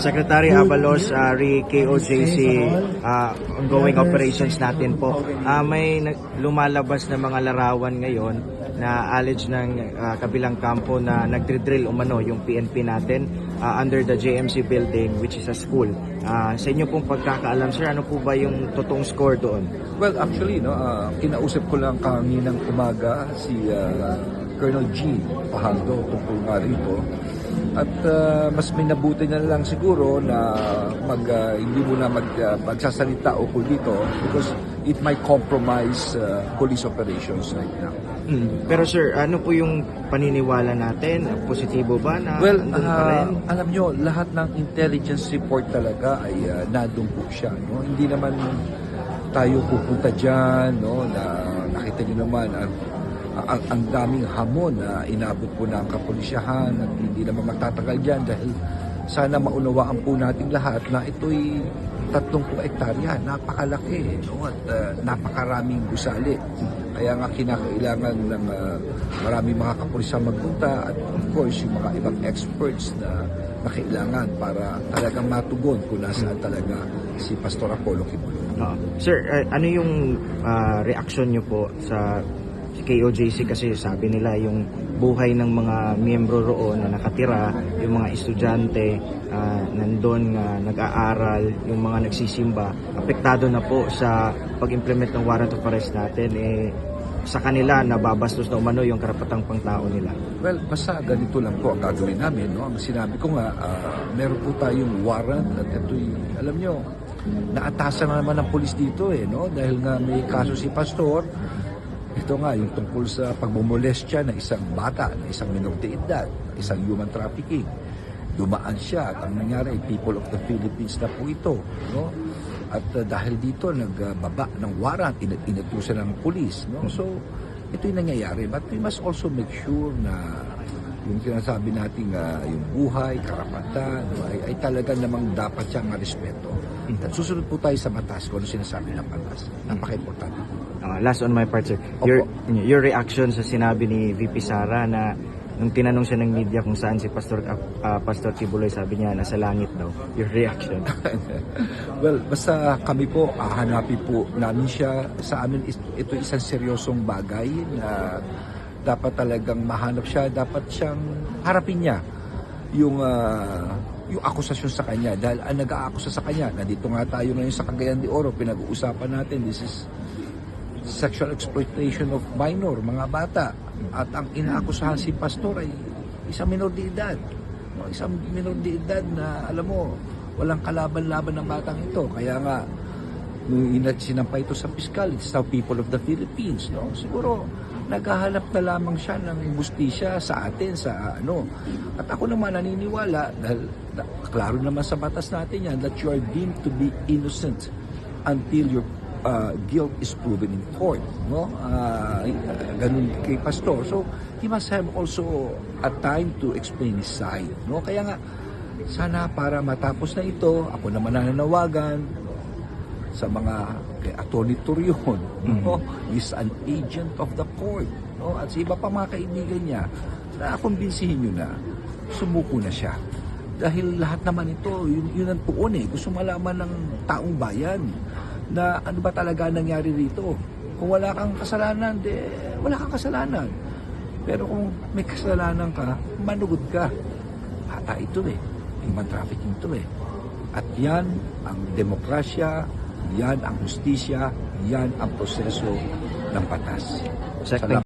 Secretary Abalos, uh, re KOJC, uh, ongoing operations natin po. Ah, may lumalabas na mga larawan ngayon na allege ng ah, kabilang kampo na nagdridrill umano yung PNP natin ah, under the JMC building which is a school. Ah, sa inyo pong pagkakaalam sir, ano po ba yung totoong score doon? Well, actually, no, ah, kinausap ko lang kaninang umaga si ah, Colonel G. Pahaldo tungkol nga rito. At ah, mas minabuti na lang siguro na mag, ah, hindi mo na mag, ah, magsasalita ukol dito because it might compromise ah, police operations right now. Hmm. Pero sir, ano po yung paniniwala natin? Positibo ba na Well, andun pa ah, rin? alam nyo, lahat ng intelligence report talaga ay uh, nandun po siya. No? Hindi naman tayo pupunta dyan, no? na nakita nyo naman ang, ang, ang daming hamon na inabot po ng kapulisyahan at hindi naman magtatagal dyan dahil sana maunawaan po natin lahat na ito'y 30 hektarya, napakalaki no? at uh, napakaraming gusali. Kaya nga kinakailangan ng uh, maraming mga kapulisan magpunta at of course yung mga ibang experts na na kailangan para talagang matugon kung nasaan talaga si Pastor Apollo Kibulo. Oo. Sir, eh, ano yung ah, reaction nyo po sa KOJC kasi sabi nila yung buhay ng mga miyembro roon na nakatira, yung mga estudyante ah, nandun nga nag-aaral, yung mga nagsisimba, apektado na po sa pag-implement ng warrant of arrest natin eh sa kanila nababastos na umano yung karapatang pangtao nila. Well, basta ganito lang po ang gagawin namin. No? Ang sinabi ko nga, ah, meron po tayong warrant at ito'y, alam nyo, naatasan na naman ng polis dito eh, no? Dahil nga may kaso si Pastor, ito nga, yung tungkol sa pagmumolestya ng isang bata, ng isang minor de edad, isang human trafficking. Dumaan siya at ang nangyari, people of the Philippines na po ito, no? At uh, dahil dito, nagbaba ng warrant, in- inutusan ng pulis, no? So, ito yung nangyayari. But we must also make sure na yung sinasabi nating ah, yung buhay, karapatan, no, ay, ay talaga namang dapat siyang respeto. At susunod po tayo sa batas kung ano sinasabi ng batas. Napaka-importante po. Ah, last on my part, sir. Your, your reaction sa sinabi ni VP Sara na nung tinanong siya ng media kung saan si Pastor ah, Pastor Tibuloy, sabi niya nasa langit daw. Your reaction. well, basta kami po, hahanapin po namin siya. Sa amin, ito isang seryosong bagay na dapat talagang mahanap siya. Dapat siyang harapin niya yung ah, yung akusasyon sa kanya dahil ang nag-aakusa sa kanya nandito nga tayo ngayon sa Cagayan de Oro pinag-uusapan natin this is sexual exploitation of minor, mga bata. At ang inaakusahan si pastor ay isang minor de edad. No, isang minor de edad na, alam mo, walang kalaban-laban ng batang ito. Kaya nga, nung sinampay ito sa piskal, it's the people of the Philippines. No? Siguro, naghahanap na lamang siya ng bustisya sa atin, sa ano. At ako naman naniniwala, dahil na, klaro naman sa batas natin yan, that you are deemed to be innocent until your uh, guilt is proven in court. No? Uh, ganun kay pastor. So, he must have also a time to explain his side. No? Kaya nga, sana para matapos na ito, ako naman nananawagan sa mga kay Atty. Turion, no? is an agent of the court. No? At sa iba pa mga kaibigan niya, na kumbinsihin nyo na, sumuko na siya. Dahil lahat naman ito, yun, yun ang tuon eh. Gusto malaman ng taong bayan na ano ba talaga nangyari rito. Kung wala kang kasalanan, de, wala kang kasalanan. Pero kung may kasalanan ka, manugod ka. Hata ito eh. Human trafficking ito eh. At yan ang demokrasya, yan ang justisya, yan ang proseso ng batas. Sec, Salamat.